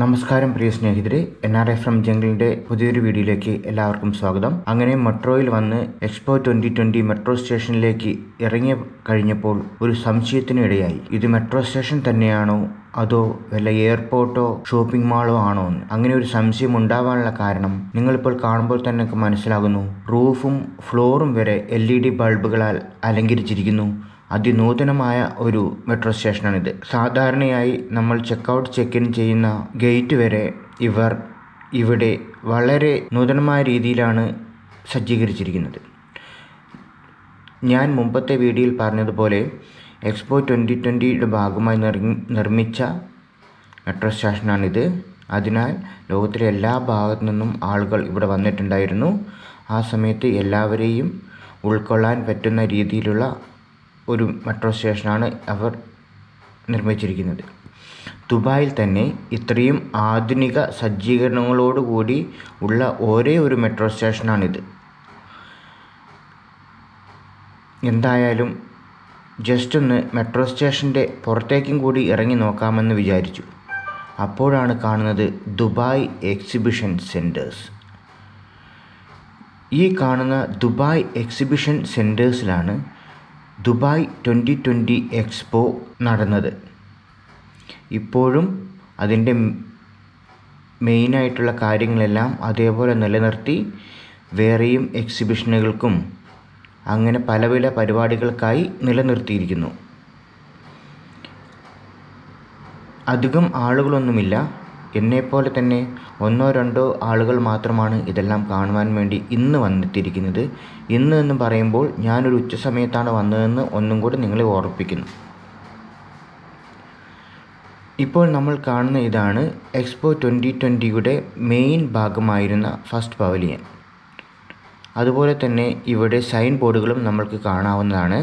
നമസ്കാരം പ്രിയ സ്നേഹിതരെ. എൻ ആർ എഫ് എം ജംഗിളിന്റെ പുതിയൊരു വീഡിയോയിലേക്ക് എല്ലാവർക്കും സ്വാഗതം. അങ്ങനെ മെട്രോയിൽ വന്ന് എക്സ്പോ ട്വന്റി ട്വന്റി മെട്രോ സ്റ്റേഷനിലേക്ക് ഇറങ്ങി കഴിഞ്ഞപ്പോൾ ഒരു സംശയത്തിന് ഇടയായി. ഇത് മെട്രോ സ്റ്റേഷൻ തന്നെയാണോ അതോ വല്ല എയർപോർട്ടോ ഷോപ്പിംഗ് മാളോ ആണോ എന്ന്. അങ്ങനെ ഒരു സംശയം ഉണ്ടാവാനുള്ള കാരണം നിങ്ങളിപ്പോൾ കാണുമ്പോൾ തന്നെ മനസ്സിലാകുന്നു. റൂഫും ഫ്ലോറും വരെ എൽ ബൾബുകളാൽ അലങ്കരിച്ചിരിക്കുന്നു. അതിനൂതനമായ ഒരു മെട്രോ സ്റ്റേഷനാണിത് സാധാരണയായി നമ്മൾ ചെക്ക് ഔട്ട് ചെക്ക് ഇൻ ചെയ്യുന്ന ഗേറ്റ് വരെ ഇവർ ഇവിടെ വളരെ നൂതനമായ രീതിയിലാണ് സജ്ജീകരിച്ചിരിക്കുന്നത്. ഞാൻ മുമ്പത്തെ വീഡിയോയിൽ പറഞ്ഞതുപോലെ എക്സ്പോ ട്വന്റി ട്വന്റിയുടെ ഭാഗമായി നിർമ്മി നിർമ്മിച്ച മെട്രോ സ്റ്റേഷനാണിത് അതിനാൽ ലോകത്തിലെ എല്ലാ ഭാഗത്തു നിന്നും ആളുകൾ ഇവിടെ വന്നിട്ടുണ്ടായിരുന്നു. ആ സമയത്ത് എല്ലാവരെയും ഉൾക്കൊള്ളാൻ പറ്റുന്ന രീതിയിലുള്ള ഒരു മെട്രോ സ്റ്റേഷനാണ് അവർ നിർമ്മിച്ചിരിക്കുന്നത്. ദുബായിൽ തന്നെ ഇത്രയും ആധുനിക സജ്ജീകരണങ്ങളോടുകൂടി ഉള്ള ഒരേ ഒരു മെട്രോ സ്റ്റേഷനാണിത്. എന്തായാലും ജസ്റ്റ് ഒന്ന് മെട്രോ സ്റ്റേഷന്റെ പുറത്തേക്കും കൂടി ഇറങ്ങി നോക്കാമെന്ന് വിചാരിച്ചു. അപ്പോഴാണ് കാണുന്നത് ദുബായ് എക്സിബിഷൻ സെന്റേഴ്സ് ഈ കാണുന്ന ദുബായ് എക്സിബിഷൻ സെന്റേഴ്സിലാണ് ദുബായ് ട്വന്റി ട്വന്റി എക്സ്പോ നടന്നത്. ഇപ്പോഴും അതിന്റെ മെയിനായിട്ടുള്ള കാര്യങ്ങളെല്ലാം അതേപോലെ നിലനിർത്തി വേറെയും എക്സിബിഷനുകൾക്കും അങ്ങനെ പല പല പരിപാടികൾക്കായി നിലനിർത്തിയിരിക്കുന്നു. അധികം ആളുകളൊന്നുമില്ല. എന്നെപ്പോലെ തന്നെ ഒന്നോ രണ്ടോ ആളുകൾ മാത്രമാണ് ഇതെല്ലാം കാണുവാൻ വേണ്ടി ഇന്ന് വന്നെത്തിയിരിക്കുന്നത് ഇന്ന് എന്ന് പറയുമ്പോൾ ഞാനൊരു ഉച്ച സമയത്താണ് വന്നതെന്ന് ഒന്നും കൂടി നിങ്ങളെ ഓർപ്പിക്കുന്നു. ഇപ്പോൾ നമ്മൾ കാണുന്ന ഇതാണ് എക്സ്പോ ട്വന്റി ട്വന്റിയുടെ മെയിൻ ഭാഗമായിരുന്ന ഫസ്റ്റ് പവലിയൻ അതുപോലെ തന്നെ ഇവിടെ സൈൻ ബോർഡുകളും നമ്മൾക്ക് കാണാവുന്നതാണ്.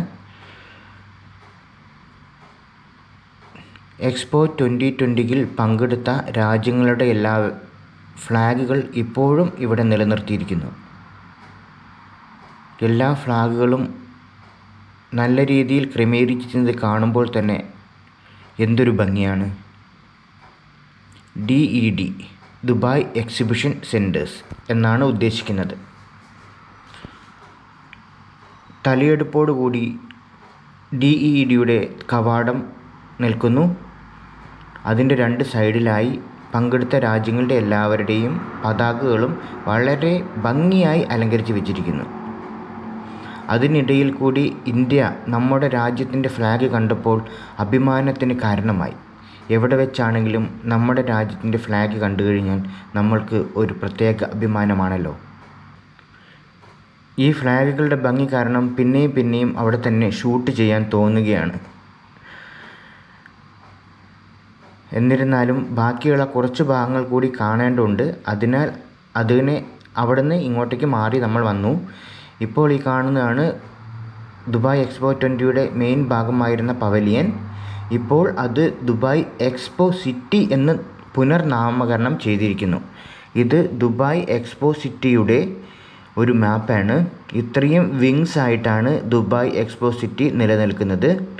എക്സ്പോ ട്വന്റി ട്വന്റിയിൽ പങ്കെടുത്ത രാജ്യങ്ങളുടെ എല്ലാ ഫ്ലാഗുകൾ ഇപ്പോഴും ഇവിടെ നിലനിർത്തിയിരിക്കുന്നു. എല്ലാ ഫ്ലാഗുകളും നല്ല രീതിയിൽ ക്രമീകരിച്ചിരുന്നത് കാണുമ്പോൾ തന്നെ എന്തൊരു ഭംഗിയാണ്. D E D Dubai exhibition centres എന്നാണ് ഉദ്ദേശിക്കുന്നത്. തലയെടുപ്പോടുകൂടി ഡി ഇ ഡിയുടെ കവാടം നിൽക്കുന്നു. അതിന്റെ രണ്ട് സൈഡിലായി പങ്കെടുത്ത രാജ്യങ്ങളുടെ എല്ലാവരുടെയും പതാകകളും വളരെ ഭംഗിയായി അലങ്കരിച്ച് വെച്ചിരിക്കുന്നു. അതിനിടയിൽ കൂടി ഇന്ത്യ നമ്മുടെ രാജ്യത്തിന്റെ ഫ്ലാഗ് കണ്ടപ്പോൾ അഭിമാനത്തിന് കാരണമായി. എവിടെ വെച്ചാണെങ്കിലും നമ്മുടെ രാജ്യത്തിന്റെ ഫ്ലാഗ് കണ്ടു കഴിഞ്ഞാൽ നമ്മൾക്ക് ഒരു പ്രത്യേക അഭിമാനമാണല്ലോ. ഈ ഫ്ലാഗുകളുടെ ഭംഗി കാരണം പിന്നെയും പിന്നെയും അവിടെ തന്നെ ഷൂട്ട് ചെയ്യാൻ തോന്നുകയാണ്. എന്നിരുന്നാലും ബാക്കിയുള്ള കുറച്ച് ഭാഗങ്ങൾ കൂടി കാണേണ്ടതുണ്ട്. അതിനാൽ അതിനെ അവിടുന്ന് ഇങ്ങോട്ടേക്ക് മാറി നമ്മൾ വന്നു. ഇപ്പോൾ ഈ കാണുന്നതാണ് ദുബായ് എക്സ്പോ ട്വന്റിയുടെ മെയിൻ ഭാഗമായിരുന്ന പവലിയൻ. ഇപ്പോൾ അത് ദുബായ് എക്സ്പോ സിറ്റി എന്ന് പുനർനാമകരണം ചെയ്തിരിക്കുന്നു. ഇത് ദുബായ് എക്സ്പോ സിറ്റിയുടെ ഒരു മാപ്പാണ്. ഇത്രയും വിങ്സ് ആയിട്ടാണ് ദുബായ് എക്സ്പോ സിറ്റി നിലനിൽക്കുന്നത്.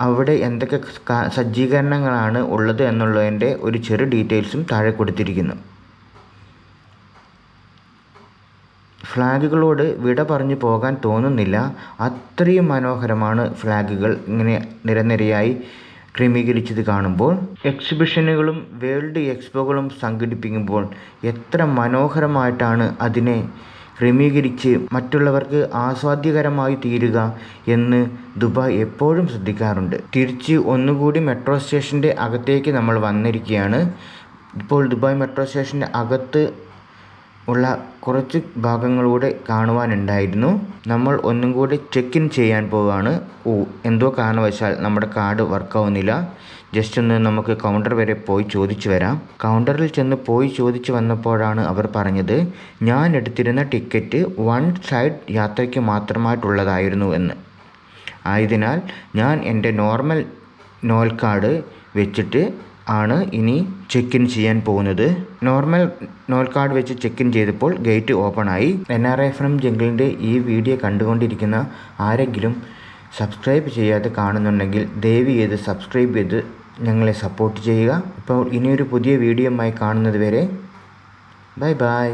അവിടെ എന്തൊക്കെ സജ്ജീകരണങ്ങളാണ് ഉള്ളത് എന്നുള്ളതിന്റെ ഒരു ചെറു ഡീറ്റെയിൽസും താഴെ കൊടുത്തിരിക്കുന്നു. ഫ്ലാഗുകളോട് വിട പറഞ്ഞു പോകാൻ തോന്നുന്നില്ല. അത്രയും മനോഹരമാണ് ഫ്ലാഗുകൾ. ഇങ്ങനെ നിരനിരയായി ക്രമീകരിച്ചത് കാണുമ്പോൾ എക്സിബിഷനുകളും വേൾഡ് എക്സ്പോകളും സംഘടിപ്പിക്കുമ്പോൾ എത്ര മനോഹരമായിട്ടാണ് അതിനെ ക്രമീകരിച്ച് മറ്റുള്ളവർക്ക് ആസ്വാദ്യകരമായി തീരുക എന്ന് ദുബായ് എപ്പോഴും ശ്രദ്ധിക്കാറുണ്ട്. തിരിച്ച് ഒന്നുകൂടി മെട്രോ സ്റ്റേഷന്റെ അകത്തേക്ക് നമ്മൾ വന്നിരിക്കുകയാണ്. ഇപ്പോൾ ദുബായ് മെട്രോ സ്റ്റേഷന്റെ അകത്ത് ഉള്ള കുറച്ച് ഭാഗങ്ങളൂടെ കാണുവാനുണ്ടായിരുന്നു. നമ്മൾ ഒന്നും കൂടി ചെക്ക് ഇൻ ചെയ്യാൻ പോവുകയാണ് ഓ എന്തോ കാരണവശാൽ നമ്മുടെ കാർഡ് വർക്കാവുന്നില്ല ജസ്റ്റ് ഒന്ന് നമുക്ക് കൗണ്ടർ വരെ പോയി ചോദിച്ചു വരാം. കൗണ്ടറിൽ ചെന്ന് പോയി ചോദിച്ചു വന്നപ്പോഴാണ് അവർ പറഞ്ഞത് ഞാൻ എടുത്തിരുന്ന ടിക്കറ്റ് വൺ സൈഡ് യാത്രയ്ക്ക് മാത്രമായിട്ടുള്ളതായിരുന്നു എന്ന്. ആയതിനാൽ ഞാൻ എന്റെ നോർമൽ നോൽ കാർഡ് വെച്ചിട്ട് ആണ് ഇനി ചെക്ക് ഇൻ ചെയ്യാൻ പോകുന്നത്. നോർമൽ നോൽ കാർഡ് വെച്ച് ചെക്ക് ഇൻ ചെയ്തപ്പോൾ ഗേറ്റ് ഓപ്പൺ ആയി. എൻ ആർ എഫ് എം ജംഗിളിന്റെ ഈ വീഡിയോ കണ്ടുകൊണ്ടിരിക്കുന്ന ആരെങ്കിലും സബ്സ്ക്രൈബ് ചെയ്യാതെ കാണുന്നുണ്ടെങ്കിൽ ദയവ് ചെയ്ത് സബ്സ്ക്രൈബ് ചെയ്ത് ഞങ്ങളെ സപ്പോർട്ട് ചെയ്യുക. അപ്പോൾ ഇനിയൊരു പുതിയ വീഡിയോ ആയി കാണുന്നത് വരെ ബൈ ബൈ